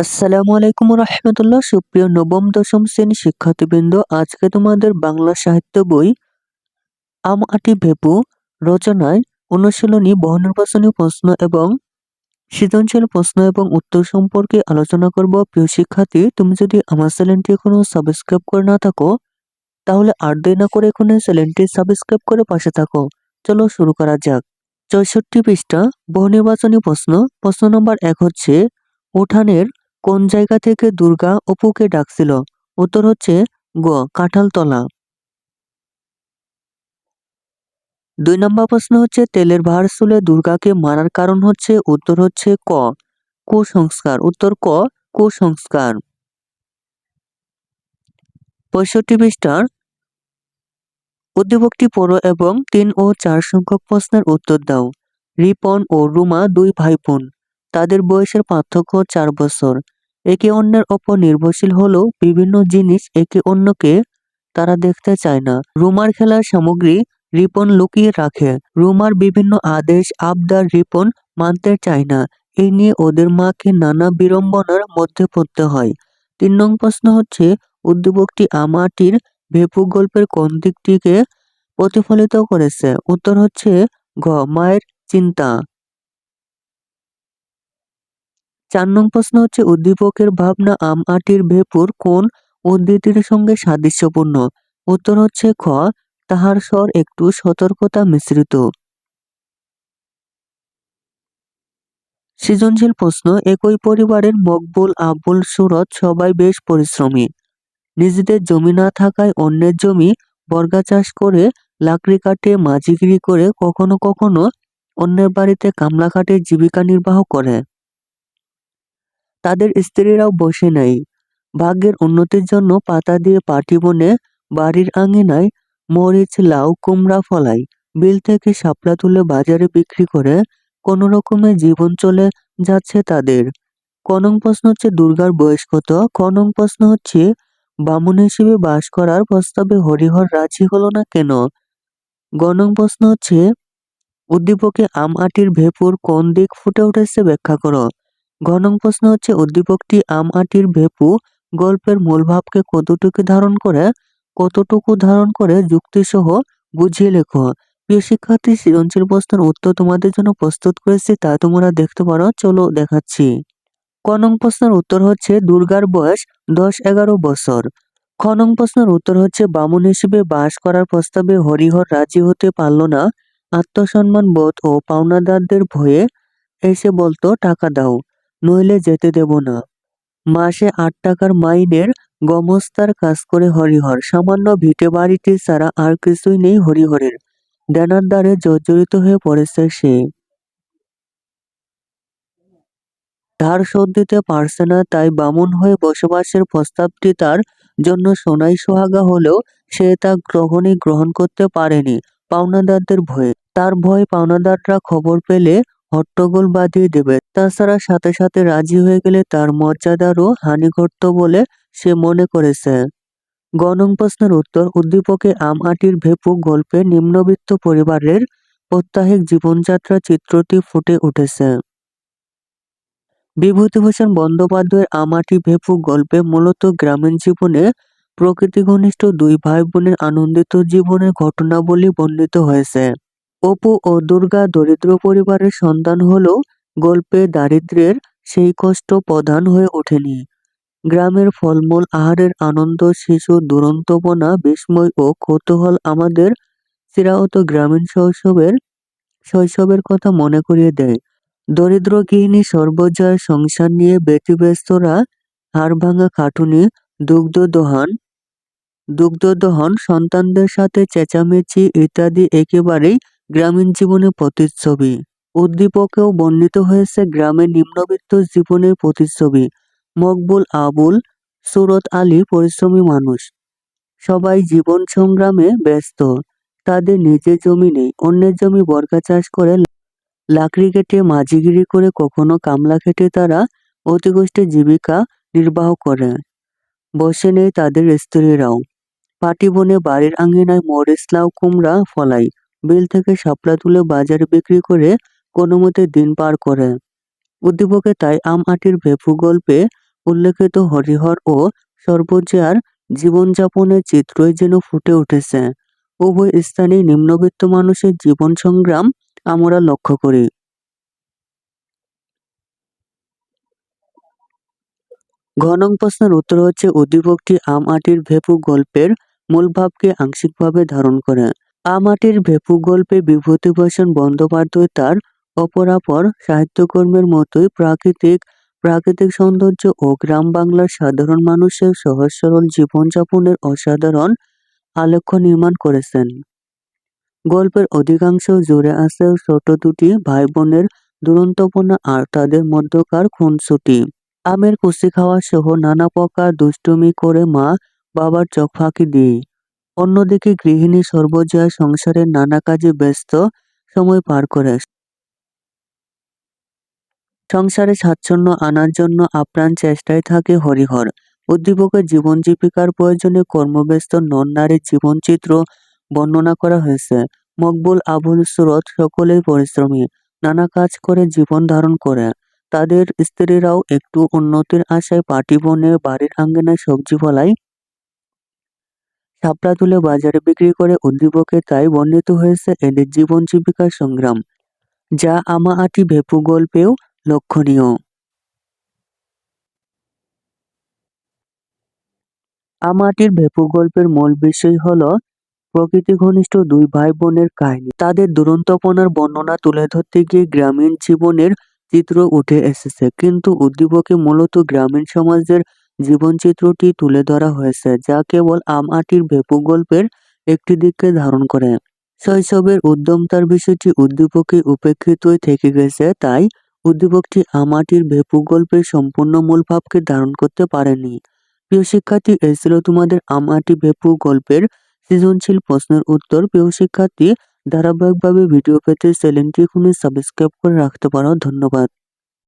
আসসালামু আলাইকুম রহমতুল্লাহ সুপ্রিয় নবম, দশম শ্রেণি শিক্ষার্থীবৃন্দ, আজকে তোমাদের বাংলা সাহিত্য বই আম আটি ভেপু রচনায় অনুশীলনী বহুনির্বাচনী প্রশ্ন এবং সৃজনশীল প্রশ্ন এবং উত্তর সম্পর্কে আলোচনা করব। প্রিয় শিক্ষার্থী, তুমি যদি আমার চ্যানেলটি এখনও সাবস্ক্রাইব করে না থাকো, তাহলে আর দেরি না করে এখনই চ্যানেলটি সাবস্ক্রাইব করে পাশে থাকো। চলো শুরু করা যাক। চৌষট্টি পৃষ্ঠা বহুনির্বাচনী প্রশ্ন। প্রশ্ন নম্বর এক হচ্ছে, উঠানের কোন জায়গা থেকে দুর্গা অপুকে ডাকছিল? উত্তর হচ্ছে গ, কাঁঠালতলা। দুই নম্বর প্রশ্ন হচ্ছে, তেলের ভার চুলে দুর্গাকে মারার কারণ হচ্ছে, উত্তর হচ্ছে ক। কুসংস্কার। উত্তর ক, কুসংস্কার। পঁয়ষট্টি পৃষ্ঠার উদ্দীপকটি পড়ো এবং তিন ও চার সংখ্যক প্রশ্নের উত্তর দাও। রিপন ও রুমা দুই ভাই তাদের বয়সের পার্থক্য চার বছর। একে অন্যের ওপর নির্ভরশীল হলেও বিভিন্ন জিনিস একে অন্যকে তারা দেখতে চায় না। রুমার খেলার সামগ্রী রিপন লুকিয়ে রাখে। রুমার বিভিন্ন আদেশ আবদার রিপন মানতে চায় না। এই নিয়ে ওদের মাকে নানা বিড়ম্বনার মধ্যে পড়তে হয়। তিন নং প্রশ্ন হচ্ছে উদ্দীপকটি আমাটির ভেপু গল্পের কোন দিকটিকে প্রতিফলিত করেছে? উত্তর হচ্ছে, ঘ, মায়ের চিন্তা। চার নং প্রশ্ন হচ্ছে, উদ্দীপকের ভাবনা আম আটির ভেপুর কোন উদ্ধৃতির সঙ্গে সাদৃশ্যপূর্ণ? উত্তর হচ্ছে, খ, তাহার স্বর একটু সতর্কতা মিশ্রিত। সৃজনশীল প্রশ্ন, একই পরিবারের মকবুল, আবুল সুরত সবাই বেশ পরিশ্রমী। নিজেদের জমি না থাকায় অন্যের জমি বর্গা চাষ করে লাকড়ি কাটে মাঝিগিরি করে কখনো কখনো অন্যের বাড়িতে কামলা কাটে জীবিকা নির্বাহ করে। তাদের স্ত্রীরাও বসে নাই। ভাগ্যের উন্নতির জন্য পাতা দিয়ে পাটি বনে বাড়ির আঙিনায় মরিচ, লাউ, কুমড়া ফলাই বিল থেকে শাপলা তুলে বাজারে বিক্রি করে কোনো রকমে জীবন চলে যাচ্ছে তাদের। কনং প্রশ্ন হচ্ছে দুর্গার বয়স কত? কনং প্রশ্ন হচ্ছে, বামুন হিসেবে বাস করার প্রস্তাবে হরিহর রাজি হলো না কেন? গণং প্রশ্ন হচ্ছে, উদ্দীপকে আম আটির ভেপুর কোন দিক ফুটে উঠেছে ব্যাখ্যা করো। ঘনং প্রশ্ন হচ্ছে, উদ্দীপকটি আম আটির ভেপু গল্পের মূল ভাবকে কতটুকু ধারণ করে, কতটুকু ধারণ করে যুক্তিসহ বুঝিয়ে লেখো। প্রিয় শিক্ষার্থী, সৃজনশীল প্রশ্নের উত্তর তোমাদের জন্য প্রস্তুত করেছি, তা তোমরা দেখতে পারো। চলো দেখাচ্ছি। কনং প্রশ্নের উত্তর হচ্ছে, দুর্গার বয়স দশ এগারো বছর। খনং প্রশ্নের উত্তর হচ্ছে, বামুন হিসেবে বাস করার প্রস্তাবে হরিহর রাজি হতে পারল না। আত্মসম্মান বোধ ও পাওনাদারদের ভয়ে এসে বলতো, টাকা দাও। নইলে যেতে দেব না। মাসে আট টাকার মাইনের গমস্তার কাজ করে হরিহর। সামান্য ভিটে বাড়িটি ছাড়া আর কিছুই নেই হরিহরের। দেনার দ্বারে জর্জরিত হয়ে পড়েছে সে। ধার শোধ দিতে পারছে না, তাই বামুন হয়ে বসবাসের প্রস্তাবটি তার জন্য সোনাই সোহাগা হলেও সে তা গ্রহণই গ্রহণ করতে পারেনি, পাওনাদারদের ভয়ে। তার ভয় পাওনাদাররা খবর পেলে হট্টগোল বাঁধিয়ে দেবে। তাছাড়া সাথে সাথে রাজি হয়ে গেলে তার মর্যাদারও হানি ঘটত বলে সে মনে করেছে। গণং প্রশ্নের উত্তর, উদ্দীপকে আম আটির ভেপু গল্পে নিম্নবিত্ত পরিবারের প্রত্যাহিক জীবনযাত্রা চিত্রটি ফুটে উঠেছে। বিভূতিভূষণ বন্দ্যোপাধ্যায়ের আমাটি ভেপু গল্পে মূলত গ্রামীণ জীবনে প্রকৃতি ঘনিষ্ঠ দুই ভাই বোনের আনন্দিত জীবনের ঘটনাবলী বর্ণিত হয়েছে। অপু ও দুর্গা দরিদ্র পরিবারের সন্তান হলেও গল্পে দারিদ্র্যের সেই কষ্ট প্রধান হয়ে ওঠেনি। গ্রামের ফলমূল, আহারের আনন্দ, শিশু দুরন্তপনা, বিস্ময় ও কৌতূহল আমাদের চিরাহত গ্রামীণ শৈশবের শৈশবের কথা মনে করিয়ে দেয়। দরিদ্র গৃহিণী সর্বজয় সংসার নিয়ে ব্যতিব্যস্তরা, হাড় ভাঙা খাটুনি, দুগ্ধ দোহান দুগ্ধদহন সন্তানদের সাথে চেঁচামেচি ইত্যাদি একেবারেই গ্রামীণ জীবনের প্রতিচ্ছবি। উদ্দীপকেও বর্ণিত হয়েছে গ্রামের নিম্নবিত্ত জীবনের প্রতিচ্ছবি। মকবুল আবুল, সুরত আলী পরিশ্রমী মানুষ। সবাই জীবন সংগ্রামে ব্যস্ত। তাদের নিজের জমি নেই। অন্যের জমি বর্গা চাষ করে লাকড়ি কেটে মাঝিগিরি করে কখনো কামলা খেটে তারা অতিগোষ্ঠী জীবিকা নির্বাহ করে। বসে নেই তাদের স্ত্রীরাও। পাটি বনে বাড়ির আঙিনায় মরিচ কুমড়া ফলাই বিল থেকে শাপলা তুলে বাজারে বিক্রি করে কোনো মতে দিন পার করে। উদ্দীপকে তাই আম আটির ভেপু গল্পে উল্লেখিত হরিহর ও সর্বজয়ার জীবনযাপনের চিত্রই যেন ফুটে উঠেছে। উভয় স্থানে নিম্নবিত্ত মানুষের জীবন সংগ্রাম আমরা লক্ষ্য করি। ঘনং প্রশ্নের উত্তর হচ্ছে, উদ্দীপকটি আম আটির ভেপু গল্পের মূল ভাবকে আংশিকভাবে ধারণ করে। আম আটির ভেপু গল্পে বিভূতিভূষণ বন্দ্যোপাধ্যায় তার অপরাপর সাহিত্যকর্মের মতোই প্রাকৃতিক প্রাকৃতিক সৌন্দর্য ও গ্রাম বাংলার সাধারণ মানুষের সহজ সরল জীবনযাপনের অসাধারণ আলেখ্য নির্মাণ করেছেন। গল্পের অধিকাংশ জুড়ে আছে ছোট দুটি ভাই বোনের দুরন্তপনা আর তাদের মধ্যকার খুনসুটি। আমের কুচি খাওয়া সহ নানা প্রকার দুষ্টুমি করে মা বাবার চোখ ফাঁকি দিয়ে অন্যদিকে গৃহিণী সর্বজয়া সংসারের নানা কাজে ব্যস্ত সময় পার করে সংসারে স্বাচ্ছন্দ্য আনার জন্য আপ্রাণ চেষ্টায় থাকে হরিহর। উদ্দীপকের জীবন জীবিকার প্রয়োজনে কর্মব্যস্ত নন নারীর জীবনচিত্র বর্ণনা করা হয়েছে। মকবুল, আবুল, সুরত সকলেই পরিশ্রমী। নানা কাজ করে জীবন ধারণ করে। তাদের স্ত্রীরাও একটু উন্নতির আশায় পাটি বনে বাড়ির আঙ্গিনায় সবজি ফলায় ছাপড়া তুলে বাজারে বিক্রি করে উদ্দীপকে তাই বর্ণিত হয়েছে এদের জীবন জীবিকার সংগ্রাম, যা আমা আটি ভেপু গল্পেও লক্ষণীয়। আমাটির ভেপু গল্পের মূল বিষয় হল প্রকৃতি ঘনিষ্ঠ দুই ভাই বোনের কাহিনী। তাদের দুরন্তপনার বর্ণনা তুলে ধরতে গিয়ে গ্রামীণ জীবনের চিত্র উঠে এসেছে, কিন্তু উদ্দীপকে মূলত গ্রামীণ সমাজের জীবনচিত্রটি তুলে ধরা হয়েছে, যা কেবল আম আটির ভেপু গল্পের একটি দিককে ধারণ করে। শৈশবের উদ্যমতার বিষয়টি উদ্দীপকে উপেক্ষিতই থেকে গেছে, তাই উদ্দীপকটি আমাটির ভেপু গল্পের সম্পূর্ণ মূল ভাবকে ধারণ করতে পারেনি। প্রিয় শিক্ষার্থী, এই ছিল তোমাদের আমাটি ভেপু গল্পের সৃজনশীল প্রশ্নের উত্তর। প্রিয় শিক্ষার্থী, ধারাবাহিকভাবে ভিডিও পেতে চ্যানেলটি এখনই সাবস্ক্রাইব করে রাখতে পারো। ধন্যবাদ।